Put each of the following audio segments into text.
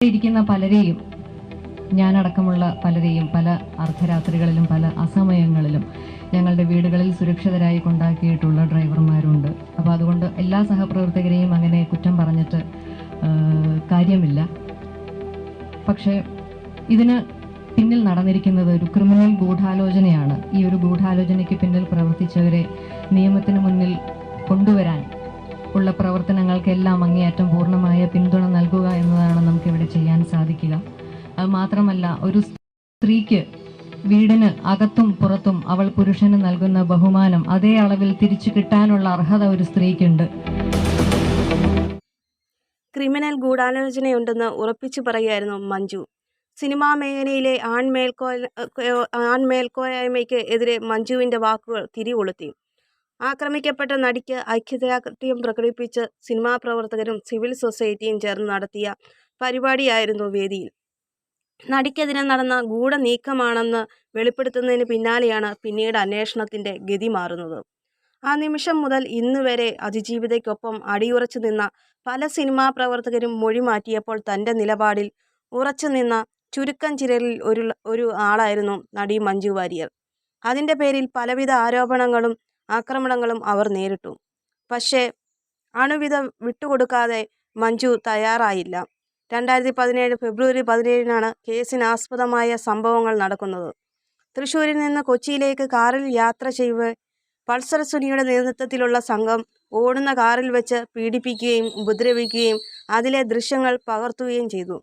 ഇരിക്കുന്ന പലരെയും ഞാനടക്കമുള്ള പലരെയും പല അർദ്ധരാത്രികളിലും പല അസമയങ്ങളിലും ഞങ്ങളുടെ വീടുകളിൽ സുരക്ഷിതരായി കൊണ്ടാക്കിയിട്ടുള്ള ഡ്രൈവർമാരുണ്ട്. അപ്പോൾ അതുകൊണ്ട് എല്ലാ സഹപ്രവർത്തകരെയും അങ്ങനെ കുറ്റം പറഞ്ഞിട്ട് കാര്യമില്ല. പക്ഷേ ഇതിന് പിന്നിൽ നടന്നിരിക്കുന്നത് ഒരു ക്രിമിനൽ ഗൂഢാലോചനയാണ്. ഈ ഒരു ഗൂഢാലോചനയ്ക്ക് പിന്നിൽ പ്രവർത്തിച്ചവരെ നിയമത്തിന് മുന്നിൽ കൊണ്ടുവരാൻ ഉള്ള പ്രവർത്തനങ്ങൾക്കെല്ലാം അങ്ങേയറ്റം പൂർണമായ പിന്തുണ നൽകുക എന്നതാണ് നമുക്ക് ഇവിടെ ചെയ്യാൻ സാധിക്കുക. അത് മാത്രമല്ല ഒരു സ്ത്രീക്ക് വീടിന് അകത്തും പുറത്തും അവൾ പുരുഷന് നൽകുന്ന ബഹുമാനം അതേ അളവിൽ തിരിച്ചു കിട്ടാനുള്ള അർഹത ഒരു സ്ത്രീക്കുണ്ട്. ക്രിമിനൽ ഗൂഢാലോചനയുണ്ടെന്ന് ഉറപ്പിച്ചു പറയുകയായിരുന്നു മഞ്ജു. സിനിമാ മേഖലയിലെ ആൺമേൽക്കോ ആൺമേൽക്കോയ്മയ്ക്ക് എതിരെ മഞ്ജുവിന്റെ വാക്കുകൾ തിരികൊളുത്തി. ആക്രമിക്കപ്പെട്ട നടിക്ക് ഐക്യദാർഢ്യം പ്രകടിപ്പിച്ച് സിനിമാ പ്രവർത്തകരും സിവിൽ സൊസൈറ്റിയും ചേർന്ന് നടത്തിയ പരിപാടിയായിരുന്നു വേദിയിൽ. നടിക്കെതിരെ നടന്ന ഗൂഢനീക്കമാണെന്ന് വെളിപ്പെടുത്തുന്നതിന് പിന്നാലെയാണ് പിന്നീട് അന്വേഷണത്തിന്റെ ഗതി മാറുന്നത്. ആ നിമിഷം മുതൽ ഇന്ന് വരെ അതിജീവിതയ്ക്കൊപ്പം അടിയുറച്ചു നിന്ന പല സിനിമാ പ്രവർത്തകരും മൊഴി മാറ്റിയപ്പോൾ തന്റെ നിലപാടിൽ ഉറച്ചു നിന്ന ചുരുക്കം ചിലരിൽ ഒരു ഒരു ആളായിരുന്നു നടി മഞ്ജു വാര്യർ. അതിന്റെ പേരിൽ പലവിധ ആരോപണങ്ങളും ആക്രമണങ്ങളും അവർ നേരിട്ടു. പക്ഷേ അണുവിധം വിട്ടുകൊടുക്കാതെ മഞ്ജു തയ്യാറായില്ല. രണ്ടായിരത്തി പതിനേഴ് ഫെബ്രുവരി പതിനേഴിനാണ് കേസിന് ആസ്പദമായ സംഭവങ്ങൾ നടക്കുന്നത്. തൃശ്ശൂരിൽ നിന്ന് കൊച്ചിയിലേക്ക് കാറിൽ യാത്ര ചെയ്യവേ പൾസർ സുനിയുടെ നേതൃത്വത്തിലുള്ള സംഘം ഓടുന്ന കാറിൽ വെച്ച് പീഡിപ്പിക്കുകയും ഉപദ്രവിക്കുകയും അതിലെ ദൃശ്യങ്ങൾ പകർത്തുകയും ചെയ്തു.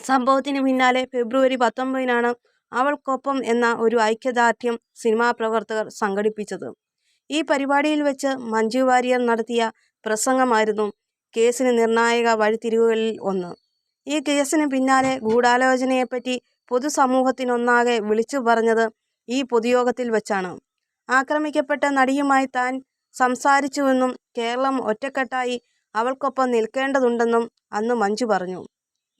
സംഭവത്തിന് പിന്നാലെ ഫെബ്രുവരി പത്തൊമ്പതിനാണ് അവൾക്കൊപ്പം എന്ന ഒരു ഐക്യദാർഢ്യം സിനിമാ പ്രവർത്തകർ സംഘടിപ്പിച്ചത്. ഈ പരിപാടിയിൽ വെച്ച് മഞ്ജു വാര്യർ നടത്തിയ പ്രസംഗമായിരുന്നു കേസിന് നിർണായക വഴിത്തിരിവുകളിൽ ഒന്ന്. ഈ കേസിന് പിന്നാലെ ഗൂഢാലോചനയെപ്പറ്റി പൊതുസമൂഹത്തിനൊന്നാകെ വിളിച്ചു പറഞ്ഞത് ഈ പൊതുയോഗത്തിൽ വെച്ചാണ്. ആക്രമിക്കപ്പെട്ട നടിയുമായി താൻ സംസാരിച്ചുവെന്നും കേരളം ഒറ്റക്കെട്ടായി അവൾക്കൊപ്പം നിൽക്കേണ്ടതുണ്ടെന്നും അന്ന് മഞ്ജു പറഞ്ഞു.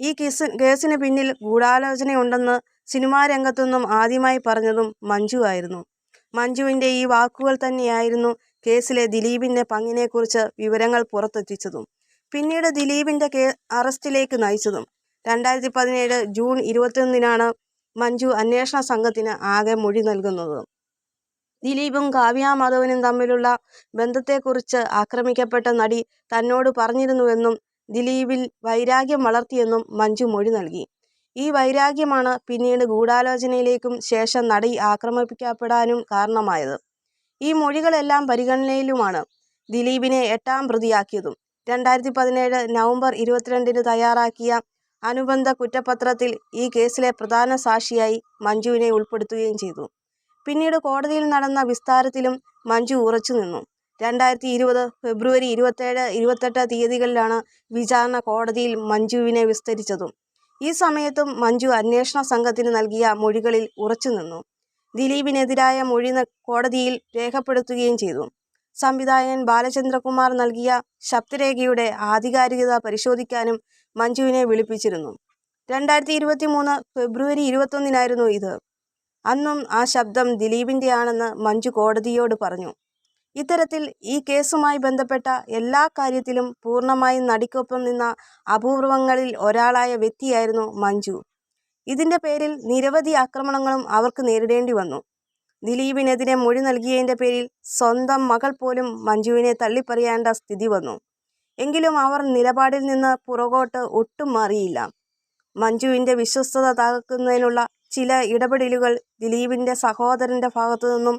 ഈ കേസ് കേസിന് പിന്നിൽ ഗൂഢാലോചനയുണ്ടെന്ന് സിനിമാ രംഗത്തുനിന്നും ആദ്യമായി പറഞ്ഞതും മഞ്ജു ആയിരുന്നു. മഞ്ജുവിന്റെ ഈ വാക്കുകൾ തന്നെയായിരുന്നു കേസിലെ ദിലീപിന്റെ പങ്കിനെക്കുറിച്ച് വിവരങ്ങൾ പുറത്തെത്തിച്ചതും. പിന്നീട് ദിലീപിന്റെ കേ അറസ്റ്റിലേക്ക് നയിച്ചതും. രണ്ടായിരത്തി പതിനേഴ് ജൂൺ ഇരുപത്തിയൊന്നിനാണ് മഞ്ജു അന്വേഷണ സംഘത്തിന് ആകെ മൊഴി നൽകുന്നത്. ദിലീപും കാവ്യ മാധവനും തമ്മിലുള്ള ബന്ധത്തെക്കുറിച്ച് ആക്രമിക്കപ്പെട്ട നടി തന്നോട് പറഞ്ഞിരുന്നുവെന്നും ദിലീപിൽ വൈരാഗ്യം വളർത്തിയെന്നും മഞ്ജു മൊഴി നൽകി. ഈ വൈരാഗ്യമാണ് പിന്നീട് ഗൂഢാലോചനയിലേക്കും ശേഷം നടി ആക്രമിക്കപ്പെടാനും കാരണമായത്. ഈ മൊഴികളെല്ലാം പരിഗണനയിലുമാണ് ദിലീപിനെ എട്ടാം പ്രതിയാക്കിയതും. രണ്ടായിരത്തി പതിനേഴ് നവംബർ ഇരുപത്തിരണ്ടിന് തയ്യാറാക്കിയ അനുബന്ധ കുറ്റപത്രത്തിൽ ഈ കേസിലെ പ്രധാന സാക്ഷിയായി മഞ്ജുവിനെ ഉൾപ്പെടുത്തുകയും ചെയ്തു. പിന്നീട് കോടതിയിൽ നടന്ന വിസ്താരത്തിലും മഞ്ജു ഉറച്ചു നിന്നു. രണ്ടായിരത്തി ഇരുപത് ഫെബ്രുവരി ഇരുപത്തേഴ് ഇരുപത്തെട്ട് തീയതികളിലാണ് വിചാരണ കോടതിയിൽ മഞ്ജുവിനെ വിസ്തരിച്ചതും. ഈ സമയത്തും മഞ്ജു അന്വേഷണ സംഘത്തിന് നൽകിയ മൊഴികളിൽ ഉറച്ചുനിന്നു ദിലീപിനെതിരായ മൊഴി കോടതിയിൽ രേഖപ്പെടുത്തുകയും ചെയ്തു. സംവിധായകൻ ബാലചന്ദ്രകുമാർ നൽകിയ ശബ്ദരേഖയുടെ ആധികാരികത പരിശോധിക്കാനും മഞ്ജുവിനെ വിളിപ്പിച്ചിരുന്നു. രണ്ടായിരത്തി ഇരുപത്തി മൂന്ന് ഫെബ്രുവരി ഇരുപത്തൊന്നിനായിരുന്നു ഇത്. അന്നും ആ ശബ്ദം ദിലീപിന്റെയാണെന്ന് മഞ്ജു കോടതിയോട് പറഞ്ഞു. ഇത്തരത്തിൽ ഈ കേസുമായി ബന്ധപ്പെട്ട എല്ലാ കാര്യത്തിലും പൂർണമായും നടിക്കൊപ്പം നിന്ന അപൂർവങ്ങളിൽ ഒരാളായ വ്യക്തിയായിരുന്നു മഞ്ജു. ഇതിന്റെ പേരിൽ നിരവധി ആക്രമണങ്ങളും അവർക്ക് നേരിടേണ്ടി വന്നു. ദിലീപിനെതിരെ മൊഴി നൽകിയതിന്റെ പേരിൽ സ്വന്തം മകൾ പോലും മഞ്ജുവിനെ തള്ളിപ്പറയേണ്ട സ്ഥിതി വന്നു. എങ്കിലും അവർ നിലപാടിൽ നിന്ന് പുറകോട്ട് ഒട്ടും മാറിയില്ല. മഞ്ജുവിന്റെ വിശ്വസ്തത തകർക്കുന്നതിനുള്ള ചില ഇടപെടലുകൾ ദിലീപിന്റെ സഹോദരന്റെ ഭാഗത്തു നിന്നും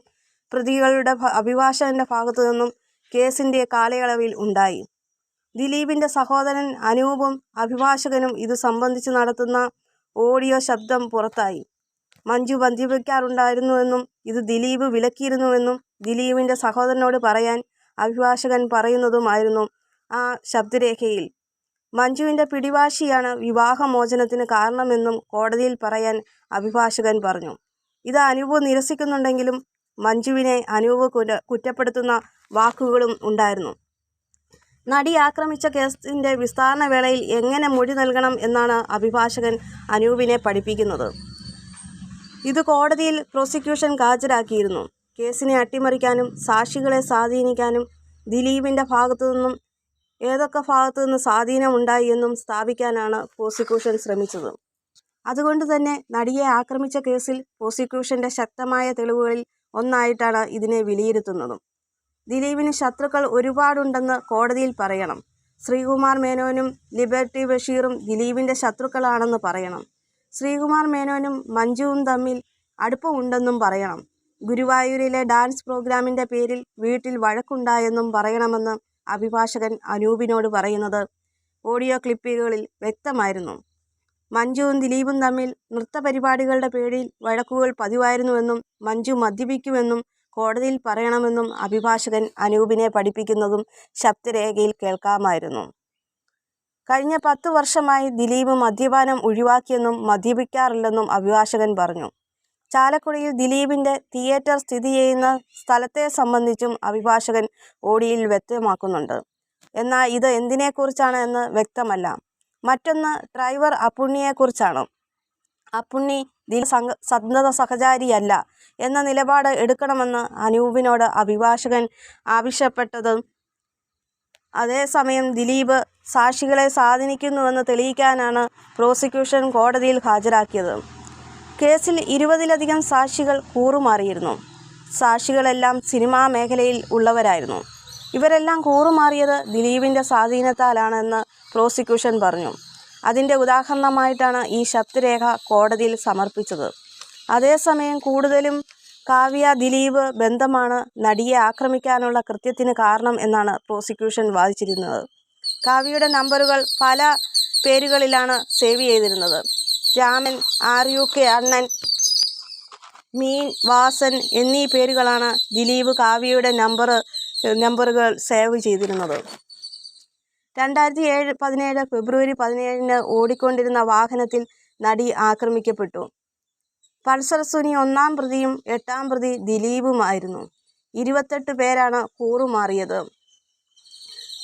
പ്രതികളുടെ അഭിഭാഷകന്റെ ഭാഗത്തു നിന്നും കേസിന്റെ കാലയളവിൽ ഉണ്ടായി. ദിലീപിന്റെ സഹോദരൻ അനൂപും അഭിഭാഷകനും ഇത് സംബന്ധിച്ച് നടത്തുന്ന ഓഡിയോ ശബ്ദം പുറത്തായി. മഞ്ജു മദ്യപിക്കാറുണ്ടായിരുന്നുവെന്നും ഇത് ദിലീപ് വിലക്കിയിരുന്നുവെന്നും ദിലീപിന്റെ സഹോദരനോട് പറയാൻ അഭിഭാഷകൻ പറയുന്നതുമായിരുന്നു ആ ശബ്ദരേഖയിൽ. മഞ്ജുവിന്റെ പിടിവാശിയാണ് വിവാഹമോചനത്തിന് കാരണമെന്നും കോടതിയിൽ പറയാൻ അഭിഭാഷകൻ പറഞ്ഞു. ഇത് അനൂപ് നിരസിക്കുന്നുണ്ടെങ്കിലും മഞ്ജുവിനെ അനൂപ് കുറ്റ കുറ്റപ്പെടുത്തുന്ന വാക്കുകളും ഉണ്ടായിരുന്നു. നടി ആക്രമിച്ച കേസിന്റെ വിസ്താരണ വേളയിൽ എങ്ങനെ മൊഴി നൽകണം എന്നാണ് അഭിഭാഷകൻ അനൂപിനെ പഠിപ്പിക്കുന്നത്. ഇത് കോടതിയിൽ പ്രോസിക്യൂഷൻ ഹാജരാക്കിയിരുന്നു. കേസിനെ അട്ടിമറിക്കാനും സാക്ഷികളെ സ്വാധീനിക്കാനും ദിലീപിന്റെ ഭാഗത്തു നിന്നും ഏതൊക്കെ ഭാഗത്തു നിന്ന് സ്വാധീനമുണ്ടായി എന്നും സ്ഥാപിക്കാനാണ് പ്രോസിക്യൂഷൻ ശ്രമിച്ചത്. അതുകൊണ്ട് തന്നെ നടിയെ ആക്രമിച്ച കേസിൽ പ്രോസിക്യൂഷന്റെ ശക്തമായ തെളിവുകളിൽ ഒന്നായിട്ടാണ് ഇതിനെ വിലയിരുത്തുന്നതും. ദിലീപിന് ശത്രുക്കൾ ഒരുപാടുണ്ടെന്ന് കോടതിയിൽ പറയണം. ശ്രീകുമാർ മേനോനും ലിബർട്ടി ബഷീറും ദിലീപിന്റെ ശത്രുക്കളാണെന്ന് പറയണം. ശ്രീകുമാർ മേനോനും മഞ്ജുവും തമ്മിൽ അടുപ്പമുണ്ടെന്നും പറയണം. ഗുരുവായൂരിലെ ഡാൻസ് പ്രോഗ്രാമിന്റെ പേരിൽ വീട്ടിൽ വഴക്കുണ്ടായെന്നും പറയണമെന്ന് അഭിഭാഷകൻ അനൂപിനോട് പറയുന്നത് ഓഡിയോ ക്ലിപ്പുകളിൽ വ്യക്തമായിരുന്നു. മഞ്ജുവും ദിലീപും തമ്മിൽ നൃത്തപരിപാടികളുടെ പേരിൽ വഴക്കുകൾ പതിവായിരുന്നുവെന്നും മഞ്ജു മദ്യപിക്കുമെന്നും കോടതിയിൽ പറയണമെന്നും അഭിഭാഷകൻ അനൂപിനെ പഠിപ്പിക്കുന്നതും ശബ്ദരേഖയിൽ കേൾക്കാമായിരുന്നു. കഴിഞ്ഞ പത്തു വർഷമായി ദിലീപ് മദ്യപാനം ഒഴിവാക്കിയെന്നും മദ്യപിക്കാറില്ലെന്നും അഭിഭാഷകൻ പറഞ്ഞു. ചാലക്കുടിയിൽ ദിലീപിന്റെ തിയേറ്റർ സ്ഥിതി ചെയ്യുന്ന സ്ഥലത്തെ സംബന്ധിച്ചും അഭിഭാഷകൻ ഓടിയിൽ വ്യക്തമാക്കുന്നുണ്ട്. എന്നാൽ ഇത് എന്തിനെക്കുറിച്ചാണ് എന്ന് വ്യക്തമല്ല. മറ്റൊന്ന് ഡ്രൈവർ അപ്പുണ്ണിയെക്കുറിച്ചാണ് അപ്പുണ്ണി ദിൽ സന്ധത സഹചാരിയല്ല എന്ന നിലപാട് എടുക്കണമെന്ന് അനൂപിനോട് അഭിഭാഷകൻ ആവശ്യപ്പെട്ടത്. അതേസമയം ദിലീപ് സാക്ഷികളെ സ്വാധീനിക്കുന്നുവെന്ന് തെളിയിക്കാനാണ് പ്രോസിക്യൂഷൻ കോടതിയിൽ ഹാജരാക്കിയത്. കേസിൽ ഇരുപതിലധികം സാക്ഷികൾ കൂറുമാറിയിരുന്നു. സാക്ഷികളെല്ലാം സിനിമാ മേഖലയിൽ ഉള്ളവരായിരുന്നു. ഇവരെല്ലാം കൂറുമാറിയത് ദിലീപിന്റെ സ്വാധീനത്താലാണെന്ന് പ്രോസിക്യൂഷൻ പറഞ്ഞു. അതിന്റെ ഉദാഹരണമായിട്ടാണ് ഈ ശബ്ദരേഖ കോടതിയിൽ സമർപ്പിച്ചത്. അതേസമയം കൂടുതലും കാവ്യ ദിലീപ് ബന്ധമാണ് നടിയെ ആക്രമിക്കാനുള്ള കൃത്യത്തിന് കാരണം എന്നാണ് പ്രോസിക്യൂഷൻ വാദിച്ചിരുന്നത്. കാവ്യയുടെ നമ്പറുകൾ പല പേരുകളിലാണ് സേവ് ചെയ്തിരുന്നത്. രാമൻ ആർ യു കെ അണ്ണൻ മീൻ വാസൻ എന്നീ പേരുകളാണ് ദിലീപ് കാവ്യയുടെ നമ്പർ നമ്പറുകൾ സേവ് ചെയ്തിരുന്നത്. രണ്ടായിരത്തി ഏഴ് പതിനേഴ് ഫെബ്രുവരി പതിനേഴിന് ഓടിക്കൊണ്ടിരുന്ന വാഹനത്തിൽ നടി ആക്രമിക്കപ്പെട്ടു. പൾസർ സുനി ഒന്നാം പ്രതിയും എട്ടാം പ്രതി ദിലീപുമായിരുന്നു. ഇരുപത്തെട്ട് പേരാണ് കൂറുമാറിയത്.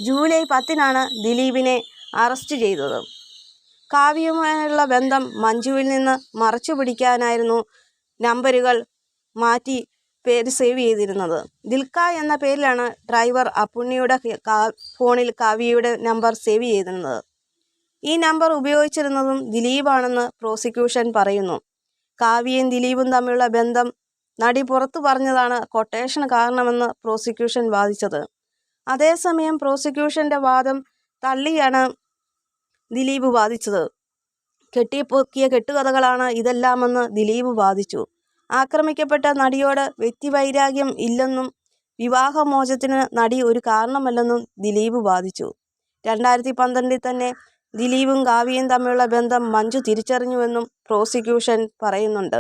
ജൂലൈ പത്തിനാണ് ദിലീപിനെ അറസ്റ്റ് ചെയ്തത്. കാവ്യവുമായുള്ള ബന്ധം മഞ്ജുവിൽ നിന്ന് മറച്ചു പിടിക്കാനായിരുന്നു നമ്പറുകൾ മാറ്റി പേര് സേവ് ചെയ്തിരുന്നത്. ദിൽക്ക എന്ന പേരിലാണ് ഡ്രൈവർ അപ്പുണ്ണിയുടെ ഫോണിൽ കാവ്യയുടെ നമ്പർ സേവ് ചെയ്തിരുന്നത്. ഈ നമ്പർ ഉപയോഗിച്ചിരുന്നതും ദിലീപാണെന്ന് പ്രോസിക്യൂഷൻ പറയുന്നു. കാവ്യയും ദിലീപും തമ്മിലുള്ള ബന്ധം നടി പുറത്തു പറഞ്ഞതാണ് കൊട്ടേഷൻ കാരണമെന്ന് പ്രോസിക്യൂഷൻ വാദിച്ചത്. അതേസമയം പ്രോസിക്യൂഷന്റെ വാദം തള്ളിയാണ് ദിലീപ് വാദിച്ചത്. കെട്ടിപ്പൊക്കിയ കെട്ടുകഥകളാണ് ഇതെല്ലാമെന്ന് ദിലീപ് വാദിച്ചു. ആക്രമിക്കപ്പെട്ട നടിയോട് വ്യക്തിവൈരാഗ്യം ഇല്ലെന്നും വിവാഹമോചത്തിന് നടി ഒരു കാരണമല്ലെന്നും ദിലീപ് വാദിച്ചു. രണ്ടായിരത്തി പന്ത്രണ്ടിൽ തന്നെ ദിലീപും കാവ്യയും തമ്മിലുള്ള ബന്ധം മഞ്ജു തിരിച്ചറിഞ്ഞുവെന്നും പ്രോസിക്യൂഷൻ പറയുന്നുണ്ട്.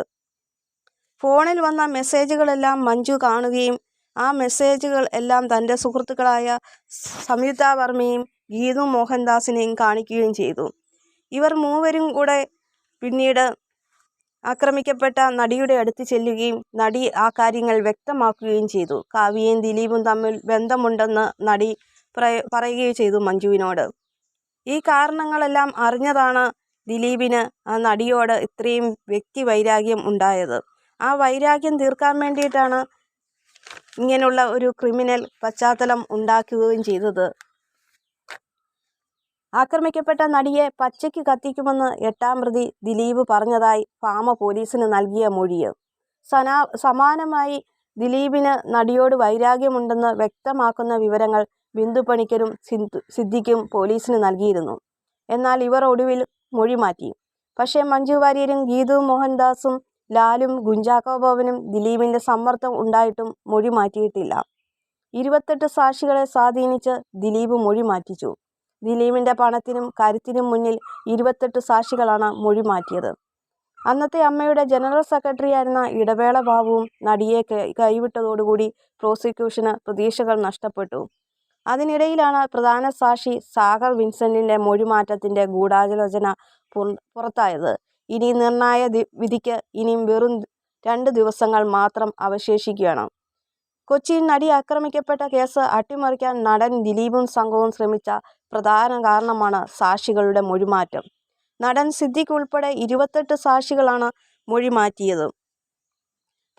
ഫോണിൽ വന്ന മെസ്സേജുകളെല്ലാം മഞ്ജു കാണുകയും ആ മെസ്സേജുകൾ എല്ലാം തന്റെ സുഹൃത്തുക്കളായ സംയുക്ത വർമ്മയും ഗീതു മോഹൻദാസിനെയും കാണിക്കുകയും ചെയ്തു. ഇവർ മൂവരും കൂടെ പിന്നീട് ആക്രമിക്കപ്പെട്ട നടിയുടെ അടുത്ത് ചെല്ലുകയും നടി ആ കാര്യങ്ങൾ വ്യക്തമാക്കുകയും ചെയ്തു. കാവ്യയും ദിലീപും തമ്മിൽ ബന്ധമുണ്ടെന്ന് നടി പറയുകയും ചെയ്തു മഞ്ജുവിനോട്. ഈ കാരണങ്ങളെല്ലാം അറിഞ്ഞതാണ് ദിലീപിന് ആ നടിയോട് ഇത്രയും വ്യക്തി വൈരാഗ്യം ഉണ്ടായത്. ആ വൈരാഗ്യം തീർക്കാൻ വേണ്ടിയിട്ടാണ് ഇങ്ങനെയുള്ള ഒരു ക്രിമിനൽ പശ്ചാത്തലം ഉണ്ടാക്കുകയും ചെയ്തത്. ആക്രമിക്കപ്പെട്ട നടിയെ പച്ചയ്ക്ക് കത്തിക്കുമെന്ന് എട്ടാം പ്രതി ദിലീപ് പറഞ്ഞതായി ഫാമ പോലീസിന് നൽകിയ മൊഴിയ്. സനാ സമാനമായി ദിലീപിന് നടിയോട് വൈരാഗ്യമുണ്ടെന്ന് വ്യക്തമാക്കുന്ന വിവരങ്ങൾ ബിന്ദുപണിക്കരും സിന്ധു സിദ്ദിഖും പോലീസിന് നൽകിയിരുന്നു. എന്നാൽ ഇവർ ഒടുവിൽ മൊഴി മാറ്റി. പക്ഷേ മഞ്ജു വാര്യരും ഗീതു മോഹൻദാസും ലാലും ഗുഞ്ചാക്കോ ബോബനും ദിലീപിന്റെ സമ്മർദ്ദം ഉണ്ടായിട്ടും മൊഴി മാറ്റിയിട്ടില്ല. ഇരുപത്തെട്ട് സാക്ഷികളെ സ്വാധീനിച്ച് ദിലീപ് മൊഴി മാറ്റിച്ചു. ദിലീപിന്റെ പണത്തിനും കരുത്തിനും മുന്നിൽ ഇരുപത്തെട്ട് സാക്ഷികളാണ് മൊഴി മാറ്റിയത് അന്നത്തെ അമ്മയുടെ ജനറൽ സെക്രട്ടറി സെക്രട്ടറിയായിരുന്ന ഇടവേള ബാബുവും നടിയെ കൈവിട്ടതോടുകൂടി പ്രോസിക്യൂഷന് പ്രതീക്ഷകൾ നഷ്ടപ്പെട്ടു. അതിനിടയിലാണ് പ്രധാന സാക്ഷി സാഗർ വിൻസെന്റിന്റെ മൊഴിമാറ്റത്തിന്റെ ഗൂഢാലോചന പുറ- പുറത്തായത്. ഇനി നിർണായ വിധിക്ക് ഇനിയും വെറും രണ്ട് ദിവസങ്ങൾ മാത്രം അവശേഷിക്കുകയാണ്. കൊച്ചിയിൽ നടി ആക്രമിക്കപ്പെട്ട കേസ് അട്ടിമറിക്കാൻ നടൻ ദിലീപും സംഘവും ശ്രമിച്ച പ്രധാന കാരണമാണ് സാക്ഷികളുടെ മൊഴിമാറ്റം. നടൻ സിദ്ദിഖ് ഉൾപ്പെടെ ഇരുപത്തെട്ട് സാക്ഷികളാണ് മൊഴി മാറ്റിയത്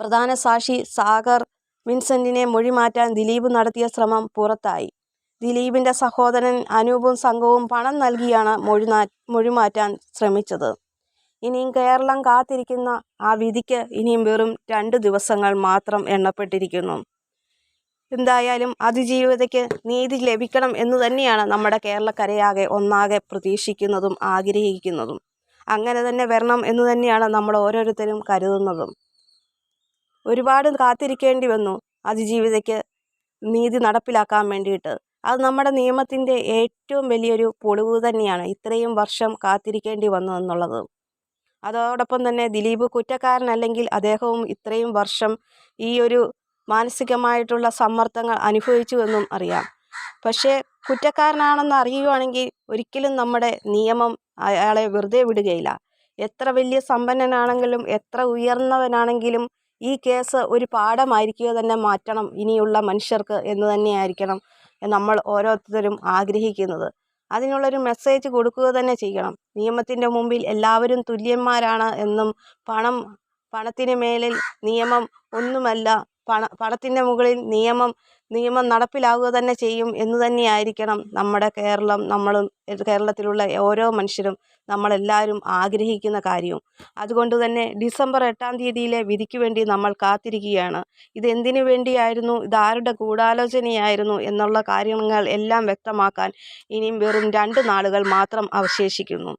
പ്രധാന സാക്ഷി സാഗർ വിൻസെന്റിനെ മൊഴി മാറ്റാൻ ദിലീപ് നടത്തിയ ശ്രമം പുറത്തായി. ദിലീപിന്റെ സഹോദരൻ അനൂപും സംഘവും പണം നൽകിയാണ് മൊഴി മൊഴിമാറ്റാൻ മൊഴി മാറ്റാൻ ശ്രമിച്ചത്. ഇനിയും കേരളം കാത്തിരിക്കുന്ന ആ വിധിക്ക് ഇനിയും വെറും രണ്ട് ദിവസങ്ങൾ മാത്രം എണ്ണപ്പെട്ടിരിക്കുന്നു. എന്തായാലും അതിജീവിതയ്ക്ക് നീതി ലഭിക്കണം എന്ന് തന്നെയാണ് നമ്മുടെ കേരളക്കരയാകെ ഒന്നാകെ പ്രതീക്ഷിക്കുന്നതും ആഗ്രഹിക്കുന്നതും. അങ്ങനെ തന്നെ വരണം എന്ന് തന്നെയാണ് നമ്മൾ ഓരോരുത്തരും കരുതുന്നതും. ഒരുപാട് കാത്തിരിക്കേണ്ടി വന്നു അതിജീവിതയ്ക്ക് നീതി നടപ്പിലാക്കാൻ വേണ്ടിയിട്ട്. അത് നമ്മുടെ നിയമത്തിന്റെ ഏറ്റവും വലിയൊരു പൊളിവ് തന്നെയാണ് ഇത്രയും വർഷം കാത്തിരിക്കേണ്ടി വന്നു എന്നുള്ളത്. അതോടൊപ്പം തന്നെ ദിലീപ് കുറ്റക്കാരനല്ലെങ്കിൽ അദ്ദേഹവും ഇത്രയും വർഷം ഈ ഒരു മാനസികമായിട്ടുള്ള സമ്മർദ്ദങ്ങൾ അനുഭവിച്ചു എന്നും അറിയാം. പക്ഷേ കുറ്റക്കാരനാണെന്ന് അറിയുവാണെങ്കിൽ ഒരിക്കലും നമ്മുടെ നിയമം അയാളെ വെറുതെ വിടുകയില്ല. എത്ര വലിയ സമ്പന്നനാണെങ്കിലും എത്ര ഉയർന്നവനാണെങ്കിലും ഈ കേസ് ഒരു പാഠമായിരിക്കുക തന്നെ മാറ്റണം ഇനിയുള്ള മനുഷ്യർക്ക് എന്ന് തന്നെയായിരിക്കണം നമ്മൾ ഓരോരുത്തരും ആഗ്രഹിക്കുന്നത്. അതിനുള്ളൊരു മെസ്സേജ് കൊടുക്കുക തന്നെ ചെയ്യണം. നിയമത്തിന്റെ മുമ്പിൽ എല്ലാവരും തുല്യന്മാരാണ് എന്നും പണം പണത്തിന് മേലിൽ നിയമം ഒന്നുമല്ല പണ പണത്തിന്റെ മുകളിൽ നിയമം നിയമം നടപ്പിലാവുക തന്നെ ചെയ്യും എന്ന് തന്നെയായിരിക്കണം നമ്മുടെ കേരളം നമ്മളും കേരളത്തിലുള്ള ഓരോ മനുഷ്യരും നമ്മളെല്ലാവരും ആഗ്രഹിക്കുന്ന കാര്യവും. അതുകൊണ്ട് തന്നെ ഡിസംബർ എട്ടാം തീയതിയിലെ വിധിക്ക് വേണ്ടി നമ്മൾ കാത്തിരിക്കുകയാണ്. ഇത് എന്തിനു വേണ്ടിയായിരുന്നു? ഇതാരുടെ ഗൂഢാലോചനയായിരുന്നു? എന്നുള്ള കാര്യങ്ങൾ എല്ലാം വ്യക്തമാക്കാൻ ഇനിയും വെറും രണ്ട് നാളുകൾ മാത്രം അവശേഷിക്കുന്നു.